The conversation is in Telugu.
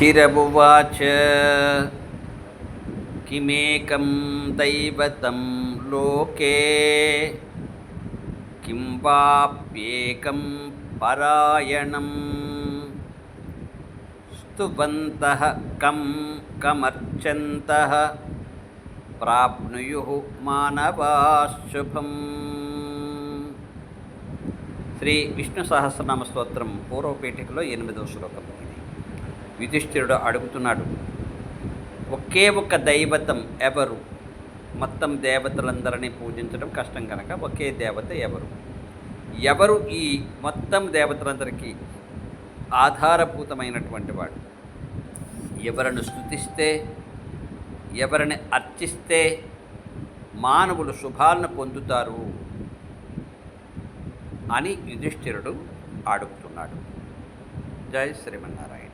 युधिष्ठिरमुवाच किमेकं दैवतं लोके किं वाप्येकं परायणं स्तुवन्तः कं कमर्चन्तः ప్రాప్నుయు మానవాశుభం శ్రీ విష్ణు సహస్రనామ స్తోత్రం పూర్వపీఠికలో ఎనిమిదవ శ్లోకం ఇది యుధిష్ఠిరుడు అడుగుతున్నాడు ఒకే ఒక దైవతం ఎవరు? మొత్తం దేవతలందరినీ పూజించడం కష్టం కనుక ఒకే దేవత ఎవరు? ఎవరు ఈ మొత్తం దేవతలందరికీ ఆధారభూతమైనటువంటి వాడు? ఎవరిని స్థుతిస్తే ఎవరిని అర్చిస్తే మానవులు శుభాలను పొందుతారు అని యుధిష్ఠిరుడు అడుగుతున్నాడు. జై శ్రీమన్నారాయణ.